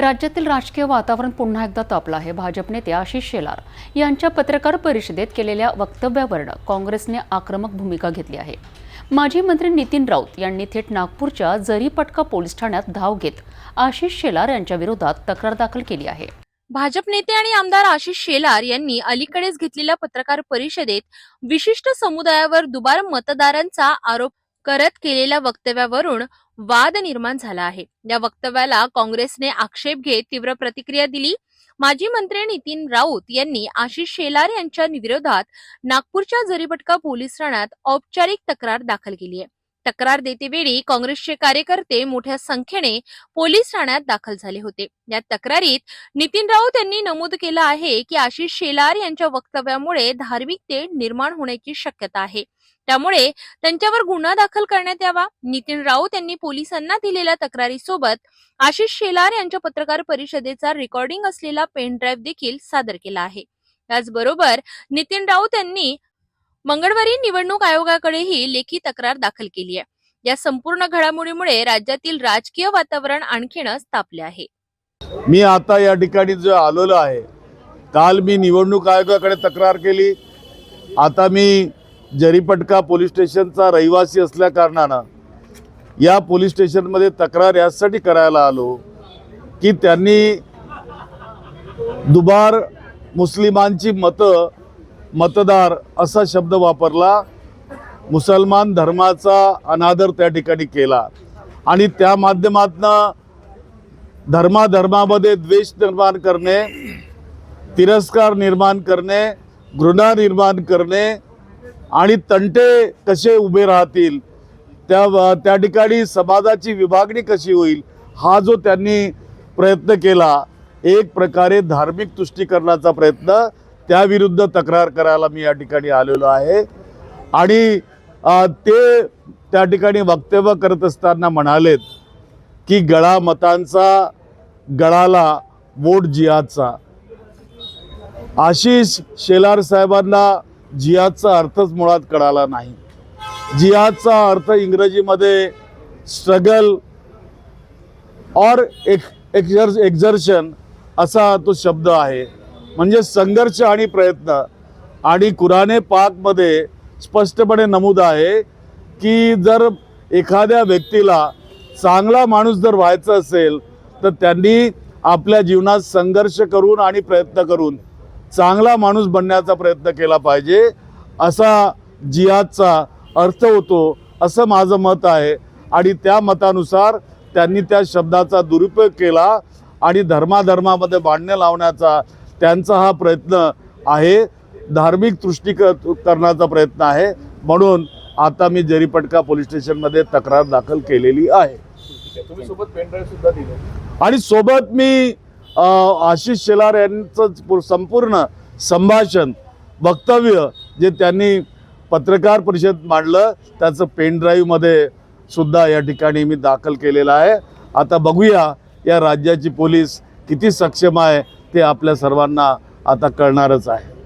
राज्यातील राजकीय वातावरण पुन्हा एकदा तापलं आहे. भाजप नेते आशिष शेलार यांच्या पत्रकार परिषदेत केलेल्या वक्तव्यावरनं काँग्रेसने आक्रमक भूमिका घेतली आहे. माजी मंत्री नितीन राऊत यांनी थेट नागपूरच्या जरीपटका पोलीस ठाण्यात धाव घेत आशिष शेलार यांच्या विरोधात तक्रार दाखल केली आहे. भाजप नेते आणि आमदार आशिष शेलार यांनी अलीकडेच घेतलेल्या पत्रकार परिषदेत विशिष्ट समुदायावर दुबार मतदारांचा आरोप करत केलेल्या वक्तव्यावरून वाद निर्माण झाला आहे. या वक्तव्याला काँग्रेसने आक्षेप घेत तीव्र प्रतिक्रिया दिली. माजी मंत्री नितीन राऊत यांनी आशिष शेलार यांच्या विरोधात नागपूरच्या जरीपटका पोलीस ठाण्यात औपचारिक तक्रार दाखल केली आहे. तक्रार देतेवेळी काँग्रेसचे कार्यकर्ते मोठ्या संख्येने पोलीस ठाण्यात दाखल झाले होते. या तक्रारीत नितीन राऊत यांनी नमूद केलं आहे की आशिष शेलार यांच्या वक्तव्यामुळे धार्मिकते निर्माण होण्याची शक्यता आहे. त्यामुळे त्यांच्यावर गुन्हा दाखल करण्यात यावा. नितीन राऊत यांनी पोलिसांना दिलेल्या तक्रारीसोबत आशिष शेलार यांच्या पत्रकार परिषदेचा रेकॉर्डिंग असलेला पेन ड्राईव्ह देखील सादर केला आहे. त्याचबरोबर नितीन राऊत यांनी मंगळवारी निवडणूक आयोगाकडेही लेखी तक्रार दाखल केली आहे. या संपूर्ण घडामोडीमुळे राज्यातील राजकीय वातावरण आणखीनच तापले आहे. मी आता या ठिकाणी जो आलेलो आहे काल मी निवडणूक आयोगाकडे तक्रार केली. आता मी जरीपटका पोलीस स्टेशनचा रहिवासी असल्या कारणानं या पोलीस स्टेशनमध्ये तक्रार यासाठी करायला आलो की त्यांनी दुबार मुस्लिमांची मतं मतदार असा शब्द वापरला मुसलमान धर्माचा अनादर त्या ठिकाणी केला. आणि त्या माध्यमातनं धर्माधर्मामध्ये द्वेष निर्माण करणे तिरस्कार निर्माण करणे घृणा निर्माण करणे आणि तंटे कसे उभे राहतील त्या त्या ठिकाणी समाजाची विभागणी कशी होईल हा जो त्यांनी प्रयत्न केला एक प्रकारे धार्मिक तुष्टीकरणाचा प्रयत्न त्याविरुद्ध तक्रार करायला मी या ठिकाणी आलेलो आहे. आणि ते त्या ठिकाणी वक्तव्य करत असताना म्हणालेत की गळा मतांचा गळाला वोट जिहादचा. आशिष शेलार साहेबांना जिहादचा अर्थच मुळात कळाला नाही. जिहादचा अर्थ इंग्रजीमध्ये स्ट्रगल और एक एक्झर एक्झर्शन असा तो शब्द आहे. म्हणजे संघर्ष आणि प्रयत्न. आणि कुराने पाकमध्ये स्पष्टपणे नमूद आहे की जर एखाद्या व्यक्तीला चांगला माणूस जर व्हायचं असेल तर त्यांनी आपल्या जीवनात संघर्ष करून आणि प्रयत्न करून चांगला माणूस बनण्याचा प्रयत्न केला पाहिजे असा जिहादचा अर्थ होतो असं माझं मत आहे. आणि त्या मतानुसार त्यांनी त्या शब्दाचा दुरुपयोग केला आणि धर्माधर्मामध्ये भांडणं लावण्याचा त्यांचा हा प्रयत्न आहे. धार्मिक तुष्टीक करण्याचा प्रयत्न आहे. म्हणून आता मी जरीपटका पोलीस स्टेशनमध्ये तक्रार दाखल केलेली आहे. तुम्ही सोबत पेन ड्राईव्ह सुद्धा आणि सोबत मी आशिष शेलार यांचं संपूर्ण संभाषण वक्तव्य जे त्यांनी पत्रकार परिषद मांडलं त्याचं पेनड्राईव्हमध्ये सुद्धा या ठिकाणी मी दाखल केलेलं आहे. आता बघूया या राज्याची पोलीस किती सक्षम आहे ते आपल्या सर्वांना आता कळणारच आहे.